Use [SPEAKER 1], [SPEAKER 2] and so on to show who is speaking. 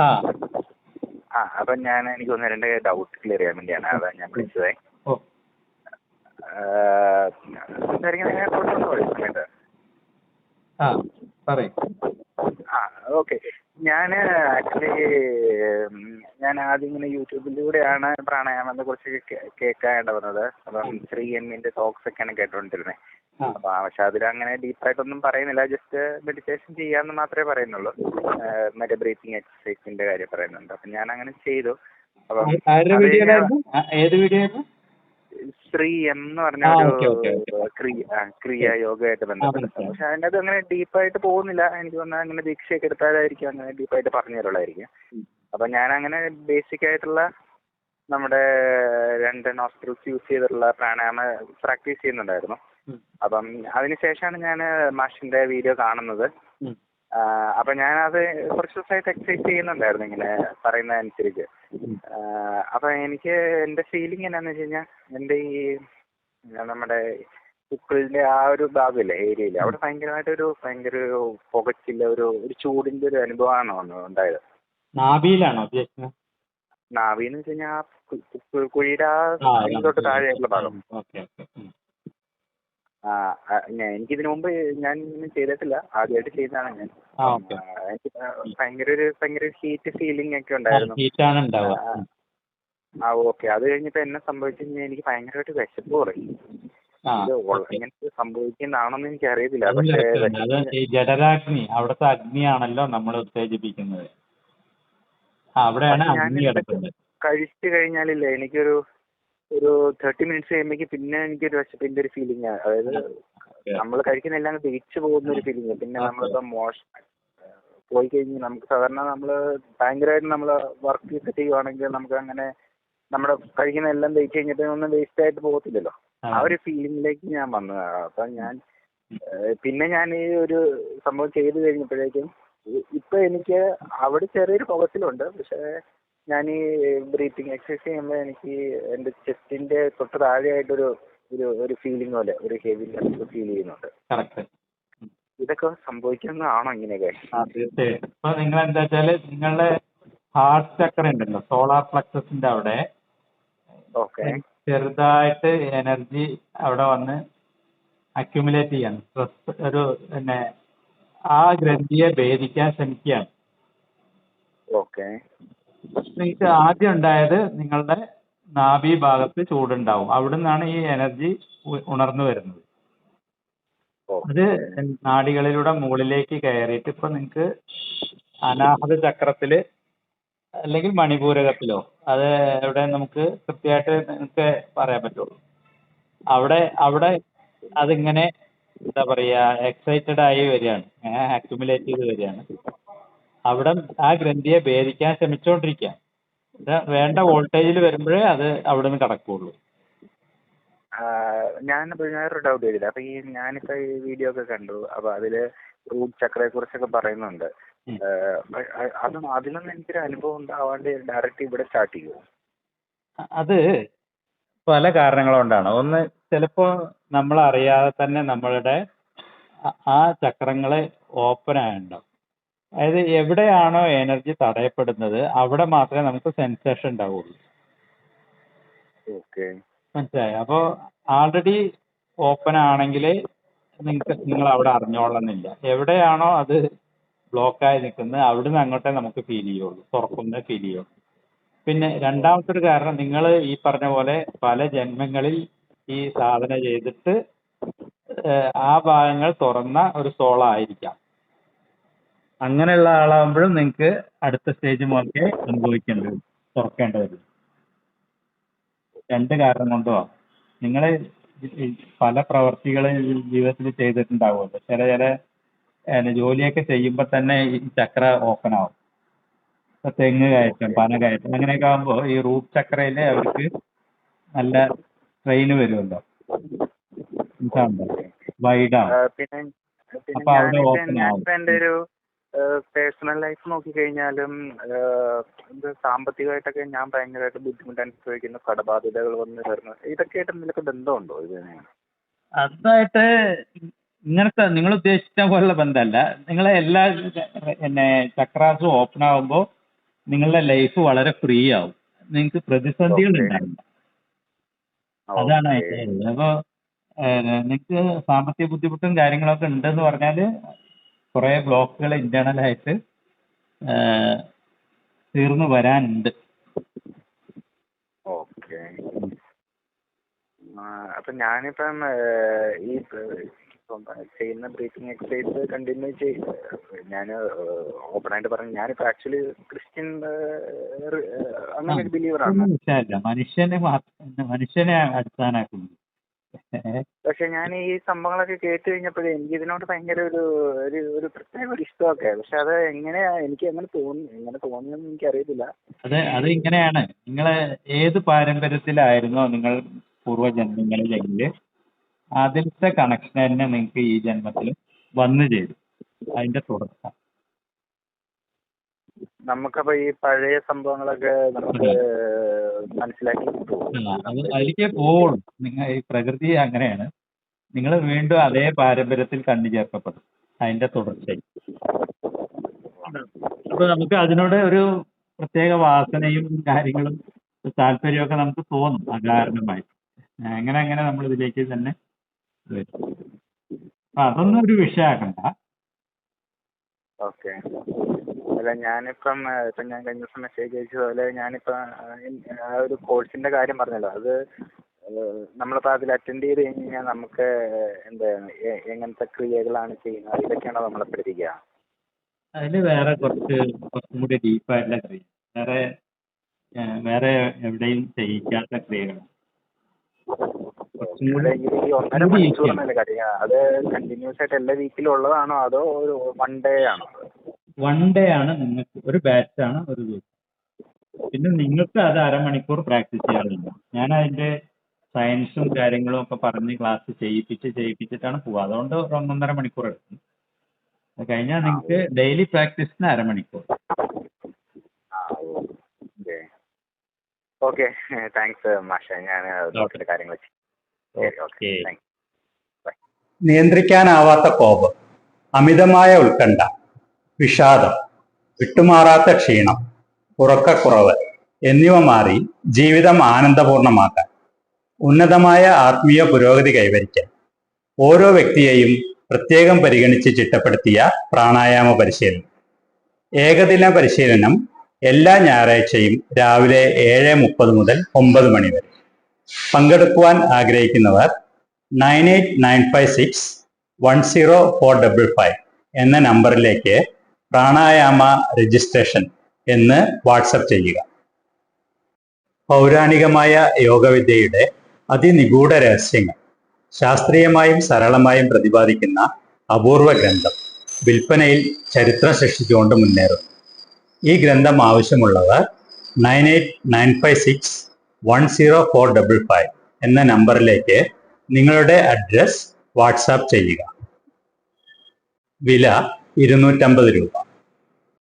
[SPEAKER 1] ആ.
[SPEAKER 2] അപ്പൊ ഞാൻ എനിക്ക് ഒന്ന് രണ്ട് ഡൗട്ട് ക്ലിയർ ചെയ്യാൻ വേണ്ടിയാണ്. അതാ ഞാൻ വിളിച്ചത്.
[SPEAKER 1] ഓ.
[SPEAKER 2] സംസാരിക്കുന്ന കുഴപ്പമൊന്നും കുഴപ്പമില്ല
[SPEAKER 1] ആ പറയും.
[SPEAKER 2] ആ ഓക്കെ. ഞാൻ ആക്ച്വലി ഞാൻ ആദ്യം ഇങ്ങനെ യൂട്യൂബിലൂടെയാണ് പ്രാണായാമത്തെ കുറിച്ച് കേൾക്കാണ്ട് വന്നത്. അപ്പം ശ്രീ എമ്മിന്റെ ടോക്സ് ഒക്കെയാണ് കേട്ടോണ്ടിരുന്നത്
[SPEAKER 1] ആ
[SPEAKER 2] അപ്പൊ പക്ഷെ അതിൽ അങ്ങനെ ഡീപ്പായിട്ടൊന്നും പറയുന്നില്ല. ജസ്റ്റ് മെഡിറ്റേഷൻ ചെയ്യാന്ന് മാത്രമേ പറയുന്നുള്ളൂ. ഏഹ് മറ്റേ ബ്രീത്തിങ് എക്സസൈസിന്റെ കാര്യം പറയുന്നുണ്ട്. അപ്പൊ ഞാൻ അങ്ങനെ ചെയ്തു. അപ്പം ശ്രീ എം എന്ന് പറഞ്ഞ ഒരു. ക്രിയ ക്രിയ യോഗയായിട്ട് ബന്ധപ്പെട്ട്. പക്ഷെ അതിന്റെ അത് അങ്ങനെ ഡീപ്പായിട്ട് പോകുന്നില്ല. എനിക്ക് തോന്നുന്നത് അങ്ങനെ ദീക്ഷയൊക്കെ എടുത്താലായിരിക്കും അങ്ങനെ ഡീപ്പായിട്ട് പറഞ്ഞു തരുള്ളായിരിക്കും. അപ്പൊ ഞാൻ അങ്ങനെ ബേസിക് ആയിട്ടുള്ള നമ്മുടെ രണ്ട് നോസ്ട്രിൽസ് യൂസ് ചെയ്തിട്ടുള്ള പ്രാണായാമ പ്രാക്ടീസ് ചെയ്യുന്നുണ്ടായിരുന്നു. അപ്പം അതിനുശേഷമാണ് ഞാൻ മാഷിന്റെ വീഡിയോ കാണുന്നത്. അപ്പൊ ഞാനത് കുറച്ച് ദിവസമായിട്ട് എക്സസൈസ് ചെയ്യുന്നുണ്ടായിരുന്നു ഇങ്ങനെ പറയുന്ന അനുസരിച്ച്
[SPEAKER 1] ഉം.
[SPEAKER 2] അപ്പൊ എനിക്ക് എന്റെ ഫീലിംഗ് എന്നാന്ന് വെച്ച് കഴിഞ്ഞാൽ എന്റെ ഈ നമ്മുടെ പുക്കിളിന്റെ ആ ഒരു ഭാഗമില്ലേ ഏരിയയിൽ അവിടെ ഭയങ്കരമായിട്ട് ഒരു ഭയങ്കര ഒരു പുകച്ചില്ല ഒരു ഒരു ചൂടിന്റെ ഒരു അനുഭവമാണ് ഉണ്ടായത്?
[SPEAKER 1] നാവിയിലാണോ
[SPEAKER 2] നാവിന്ന് വെച്ച് കഴിഞ്ഞാൽ ആ കുഴിയുടെ ആ തൊട്ട് താഴെയുള്ള ഭാഗം
[SPEAKER 1] ഓക്കെ ഓക്കെ ഉം.
[SPEAKER 2] ആ, ആ, ഞാൻ എനിക്കിതിനു മുമ്പ് ഞാൻ ഇങ്ങനെ ചെയ്തിട്ടില്ല. ആദ്യമായിട്ട് ചെയ്യുന്നതാണ് ഞാൻ. എനിക്ക് ഭയങ്കര ഒരു ഭയങ്കര ഹീറ്റ് ഫീലിംഗ് ഒക്കെ ഉണ്ടായിരുന്നു. ആ, ഓക്കേ. അത് കഴിഞ്ഞപ്പോ എന്നെ സംഭവിച്ചു കഴിഞ്ഞാൽ എനിക്ക് ഭയങ്കരമായിട്ട് വിശപ്പ് കുറയും.
[SPEAKER 1] ആ
[SPEAKER 2] ഇത് ഉള്ള- ഇങ്ങനെ സംഭവിക്കുന്നതാണെന്ന് എനിക്ക് അറിയത്തില്ല പക്ഷേ
[SPEAKER 1] ജഠരാഗ്നി അവിടുത്തെ അഗ്നിയാണല്ലോ നമ്മൾ ഉത്തേജിപ്പിക്കുന്നത്. അവിടെയാണ് അഗ്നി കിടക്കുന്നത്.
[SPEAKER 2] കഴിച്ചു കഴിഞ്ഞാലില്ലേ എനിക്കൊരു ഒരു തേർട്ടി മിനിറ്റ്സ് കഴിയുമ്പോഴേക്ക് പിന്നെ എനിക്ക് ഒരു വിശപ്പിന്റെ ഒരു ഫീലിംഗ് അതായത് നമ്മൾ കഴിക്കുന്ന എല്ലാം ദഹിച്ചു പോകുന്ന ഒരു ഫീലിംഗ് പിന്നെ
[SPEAKER 1] നമ്മൾ
[SPEAKER 2] നമ്മളിപ്പോ മോശം പോയി കഴിഞ്ഞ് നമുക്ക് സാധാരണ നമ്മൾ ഭയങ്കരമായിട്ട് നമ്മൾ വർക്ക് ഒക്കെ ചെയ്യുവാണെങ്കിൽ നമുക്ക് അങ്ങനെ നമ്മുടെ കഴിക്കുന്ന എല്ലാം ദഹിച്ചു കഴിഞ്ഞിട്ട് ഒന്നും വേസ്റ്റ് ആയിട്ട് പോകത്തില്ലല്ലോ.
[SPEAKER 1] ആ.
[SPEAKER 2] ഒരു ഫീലിംഗിലേക്ക് ഞാൻ വന്നു. അപ്പൊ ഞാൻ പിന്നെ ഞാൻ ഈ ഒരു സംഭവം ചെയ്തു കഴിഞ്ഞപ്പോഴേക്കും ഇപ്പൊ എനിക്ക് അവിടെ ചെറിയൊരു പുകച്ചിലുണ്ട്. പക്ഷെ ഞാൻ ഈ ബ്രീത്തിങ് എക്സസൈസ് ചെയ്യുമ്പോൾ എനിക്ക് എന്റെ ചെസ്റ്റിന്റെ തൊട്ട് താഴെയായിട്ടൊരു ഒരു ഒരു ഫീലിംഗ് പോലെ ഒരു ഹെവി ഫീൽ ചെയ്യുന്നുണ്ട്. ഇതൊക്കെ സംഭവിക്കുന്നതാണോ ഇങ്ങനെയൊക്കെ?
[SPEAKER 1] തീർച്ചയായിട്ടും. ഇപ്പൊ നിങ്ങൾ എന്താ വെച്ചാൽ നിങ്ങളുടെ ഹാർട്ട് ചക്ര ഉണ്ടല്ലോ സോളാർ പ്ലക്സസിന്റെ അവിടെ.
[SPEAKER 2] ഓക്കെ
[SPEAKER 1] ചെറുതായിട്ട് എനർജി അവിടെ വന്ന് അക്യുമുലേറ്റ് ചെയ്യാണ്. സ്ട്രെസ് ഒരു പിന്നെ ആ ഗ്രന്ഥിയെ ഭേദിക്കാൻ ശ്രമിക്കുകയാണ്.
[SPEAKER 2] ഓക്കെ
[SPEAKER 1] നിങ്ങൾക്ക് ആദ്യം ഉണ്ടായത് നിങ്ങളുടെ നാഭി ഭാഗത്ത് ചൂടുണ്ടാവും. അവിടെ നിന്നാണ് ഈ എനർജി ഉണർന്നു വരുന്നത്. അത് നാഡികളിലൂടെ മുകളിലേക്ക് കയറിയിട്ട് ഇപ്പൊ നിങ്ങൾക്ക് അനാഹത ചക്രത്തിൽ അല്ലെങ്കിൽ മണിപൂരകത്തിലോ അത് എവിടെ നമുക്ക് കൃത്യമായിട്ട് നിങ്ങൾക്ക് പറയാൻ പറ്റുള്ളൂ. അവിടെ അവിടെ അതിങ്ങനെ എന്താ പറയാ എക്സൈറ്റഡ് ആയി വരികയാണ്. അക്യുമുലേറ്റ് ചെയ്ത് വരികയാണ്. അവിടെ ആ ഗ്രന്ഥിയെ ഭേദിക്കാൻ ശ്രമിച്ചുകൊണ്ടിരിക്കുക വേണ്ട വോൾട്ടേജിൽ വരുമ്പോഴേ അത് അവിടെ നിന്ന് കടക്കുള്ളൂ
[SPEAKER 2] ഞാൻ വേറൊരു ഡൗട്ട് ചെയ്തില്ല അപ്പൊ ഈ ഞാനിപ്പോ ഈ വീഡിയോ ഒക്കെ കണ്ടു. അപ്പൊ അതിൽ റൂട്ട് ചക്രയെ കുറിച്ചൊക്കെ പറയുന്നുണ്ട്. അതും അതിലൊന്നും എനിക്കൊരു അനുഭവം ഉണ്ടാവാണ്ട് ഡയറക്റ്റ് ഇവിടെ സ്റ്റാർട്ട് ചെയ്യുമോ
[SPEAKER 1] അത് പല കാരണങ്ങളുണ്ടാണ് ഒന്ന് ചിലപ്പോ നമ്മൾ അറിയാതെ തന്നെ നമ്മളുടെ ആ- ആ ചക്രങ്ങളെ ഓപ്പൺ ആയിട്ടുണ്ടാവും അതായത് എവിടെയാണോ എനർജി തടയപ്പെടുന്നത് അവിടെ മാത്രമേ നമുക്ക് സെൻസേഷൻ ഉണ്ടാവുള്ളൂ. മനസ്സിലായോ? അപ്പോൾ ആൾറെഡി ഓപ്പൺ ആണെങ്കിൽ നിങ്ങൾക്ക് നിങ്ങൾ അവിടെ അറിഞ്ഞോളന്നില്ല എവിടെയാണോ അത് ബ്ലോക്കായി നിൽക്കുന്നത് അവിടുന്ന് അങ്ങോട്ടേ നമുക്ക് ഫീൽ ചെയ്യുള്ളൂ. തുറക്കുന്ന ഫീൽ ചെയ്യുള്ളൂ. പിന്നെ രണ്ടാമത്തെ ഒരു കാരണം നിങ്ങൾ ഈ പറഞ്ഞ പോലെ പല ജന്മങ്ങളിൽ ഈ സാധന ചെയ്തിട്ട് ആ ഭാഗങ്ങൾ തുറന്ന ഒരു സോളായിരിക്കാം അങ്ങനെയുള്ള ആളാകുമ്പോഴും നിങ്ങൾക്ക് അടുത്ത സ്റ്റേജ് മുതലേ അനുഭവിക്കേണ്ടി വരും തുറക്കേണ്ടി വരും. രണ്ട് കാരണം കൊണ്ടോ? നിങ്ങൾ പല പ്രവർത്തികൾ ജീവിതത്തിൽ ചെയ്തിട്ടുണ്ടാവുമല്ലോ. ചില ചില ജോലിയൊക്കെ ചെയ്യുമ്പോൾ തന്നെ ഈ ചക്ര ഓപ്പൺ ആവും. ഇപ്പൊ തെങ്ങ് കയറ്റം പന കയറ്റം അങ്ങനെയൊക്കെ ആകുമ്പോൾ ഈ റൂട്ട് ചക്രയിൽ അവർക്ക് നല്ല ട്രെയിൻ വരുമല്ലോ. വൈഡാവും അപ്പൊ അവിടെ
[SPEAKER 2] ഓപ്പൺ
[SPEAKER 1] ആവും.
[SPEAKER 2] പേഴ്സണൽ ലൈഫ് നോക്കിക്കഴിഞ്ഞാലും ഏഹ്, ഇത് സാമ്പത്തികമായിട്ടൊക്കെ ഞാൻ ഭയങ്കരമായിട്ട് ബുദ്ധിമുട്ട് അനുഭവിക്കുന്ന കടബാധ്യതകൾ വന്ന് വരുന്നു ഇതൊക്കെ ആയിട്ട് എന്തെങ്കിലുമൊക്കെ ബന്ധമുണ്ടോ ഇത്
[SPEAKER 1] അതായിട്ട് ഇങ്ങനത്തെ നിങ്ങൾ ഉദ്ദേശിച്ച പോലുള്ള ബന്ധമല്ല നിങ്ങളെ എല്ലാ പിന്നെ ചക്രാസും ഓപ്പൺ ആവുമ്പോ നിങ്ങളുടെ ലൈഫ് വളരെ ഫ്രീ ആവും നിങ്ങൾക്ക് പ്രതിസന്ധികൾ. ഉണ്ടാവില്ല അതാണ്. അതിന്റെ. അപ്പൊ നിങ്ങൾക്ക് സാമ്പത്തിക ബുദ്ധിമുട്ടും കാര്യങ്ങളൊക്കെ ഉണ്ടെന്ന് പറഞ്ഞാൽ കുറെ ബ്ലോക്കുകൾ ഇന്റേണൽ ആയിട്ട് തീർന്നു വരാനുണ്ട്.
[SPEAKER 2] ഓക്കെ. അപ്പൊ ഞാനിപ്പം ഈ ഇപ്പം ചെയ്യുന്ന ബ്രീത്തിങ് എക്സസൈസ് കണ്ടിന്യൂ ചെയ്യും ഞാൻ ഓപ്പൺ ആയിട്ട് പറഞ്ഞു ഞാനിപ്പോ ആക്ച്വലി ക്രിസ്ത്യൻ അങ്ങനെ ഒരു ബിലീവർ ആണ്.
[SPEAKER 1] മനുഷ്യനെ മനുഷ്യനെ അടിസ്ഥാനാക്കുന്നു
[SPEAKER 2] പക്ഷെ ഞാൻ ഈ സംഭവങ്ങളൊക്കെ കേട്ട് കഴിഞ്ഞപ്പോഴേ എനിക്ക് ഇതിനോട് ഭയങ്കര ഒരു ഒരു ഒരു പ്രത്യേക ഒരു ഇഷ്ടമൊക്കെ പക്ഷെ അത് എങ്ങനെയാ എനിക്ക് എങ്ങനെ തോന്നി എങ്ങനെ തോന്നിയെന്ന് എനിക്കറിയത്തില്ല.
[SPEAKER 1] അതെ അത് ഇങ്ങനെയാണ്. നിങ്ങൾ ഏത് പാരമ്പര്യത്തിലായിരുന്നോ നിങ്ങൾ പൂർവജന്മങ്ങളിലെങ്കിൽ അതിലത്തെ കണക്ഷൻ തന്നെ നിങ്ങൾക്ക് ഈ ജന്മത്തിൽ വന്നു ചേരും. അതിന്റെ തുടർച്ച
[SPEAKER 2] നമുക്കപ്പോ ഈ പഴയ സംഭവങ്ങളൊക്കെ നമുക്ക് മനസ്സിലാക്കി
[SPEAKER 1] അതിലേക്ക് പോവുള്ളൂ നിങ്ങൾ ഈ പ്രകൃതി അങ്ങനെയാണ്. നിങ്ങൾ വീണ്ടും അതേ പാരമ്പര്യത്തിൽ കണ്ടു ചേർക്കപ്പെടും. അതിന്റെ തുടർച്ചയായി. അപ്പൊ നമുക്ക് അതിനോട് ഒരു പ്രത്യേക വാസനയും കാര്യങ്ങളും താല്പര്യമൊക്കെ നമുക്ക് തോന്നും അകാരണമായി. അങ്ങനെ അങ്ങനെ നമ്മൾ ഇതിലേക്ക് തന്നെ അതൊന്നും ഒരു വിഷയമാക്കണ്ട
[SPEAKER 2] ഓക്കെ. അല്ല ഞാനിപ്പം ഇപ്പം ഞാൻ കഴിഞ്ഞ ദിവസം മെസ്സേജ് അയച്ചതുപോലെ ഞാനിപ്പം ആ ഒരു കോഴ്സിന്റെ കാര്യം പറഞ്ഞല്ലോ. അത് ഏഹ്, നമ്മളിപ്പോൾ അതിൽ അറ്റൻഡ് ചെയ്ത് കഴിഞ്ഞ് കഴിഞ്ഞാൽ നമുക്ക് എന്താണ് എങ്ങനത്തെ ക്രിയകളാണ് ചെയ്യുന്നത്? ഇതൊക്കെയാണോ നമ്മളെ പഠിപ്പിക്കുക?
[SPEAKER 1] അതിൽ വേറെ കുറച്ച് കുറച്ചും കൂടി ഡീപ്പായിട്ടുള്ള ക്രിയ. വേറെ വേറെ എവിടെയും ചെയ്യിക്കാത്ത
[SPEAKER 2] ക്രിയകൾ. ഈ ഒന്നര മണിക്കൂർ എന്നല്ലേ അത് കണ്ടിന്യൂസ് ആയിട്ട് എല്ലാ വീക്കിലും ഉള്ളതാണോ? അതോ ഒരു വൺ ഡേ ആണോ?
[SPEAKER 1] വൺ ഡേ ആണ് നിങ്ങൾക്ക് ഒരു ബാച്ച് ആണ് ഒരു ദിവസം. പിന്നെ നിങ്ങൾക്ക് അത് അരമണിക്കൂർ പ്രാക്ടീസ് ചെയ്യാറുണ്ട്. ഞാൻ അതിന്റെ സയൻസും കാര്യങ്ങളും ഒക്കെ പറഞ്ഞ് ക്ലാസ് ചെയ്യിപ്പിച്ച് ചെയ്യിപ്പിച്ചിട്ടാണ് പോവുക. അതുകൊണ്ട് ഒരു ഒന്നൊന്നര മണിക്കൂർ എടുക്കും. അത് കഴിഞ്ഞാൽ നിങ്ങൾക്ക് ഡെയിലി പ്രാക്ടീസിന് അരമണിക്കൂർ.
[SPEAKER 2] ഓക്കെ. ഓക്കെ. താങ്ക്സ് മാഷ. ഞാൻ കാര്യങ്ങൾ
[SPEAKER 3] നിയന്ത്രിക്കാനാവാത്ത കോപം അമിതമായ ഉത്കണ്ഠ വിഷാദം വിട്ടുമാറാത്ത ക്ഷീണം ഉറക്കക്കുറവ് എന്നിവ മാറി ജീവിതം ആനന്ദപൂർണമാക്കാൻ ഉന്നതമായ ആത്മീയ പുരോഗതി കൈവരിക്കാൻ ഓരോ വ്യക്തിയെയും പ്രത്യേകം പരിഗണിച്ച് ചിട്ടപ്പെടുത്തിയ പ്രാണായാമ പരിശീലനം. ഏകദിന പരിശീലനം എല്ലാ ഞായറാഴ്ചയും രാവിലെ ഏഴ് മുപ്പത് മുതൽ ഒമ്പത് മണി വരെ. പങ്കെടുക്കുവാൻ ആഗ്രഹിക്കുന്നവർ nine eight nine five six one zero four double five എന്ന നമ്പറിലേക്ക് പ്രാണായാമ രജിസ്ട്രേഷൻ എന്ന് വാട്സപ്പ് ചെയ്യുക. പൗരാണികമായ യോഗവിദ്യയുടെ അതിനിഗൂഢ രഹസ്യങ്ങൾ ശാസ്ത്രീയമായും സരളമായും പ്രതിപാദിക്കുന്ന അപൂർവ ഗ്രന്ഥം വിൽപ്പനയിൽ ചരിത്രം സൃഷ്ടിച്ചുകൊണ്ട് മുന്നേറും ഈ ഗ്രന്ഥം ആവശ്യമുള്ളവർ nine eight nine five six one zero four double five എന്ന നമ്പറിലേക്ക് നിങ്ങളുടെ അഡ്രസ് വാട്സാപ്പ് ചെയ്യുക. വില ഇരുന്നൂറ്റമ്പത് രൂപ.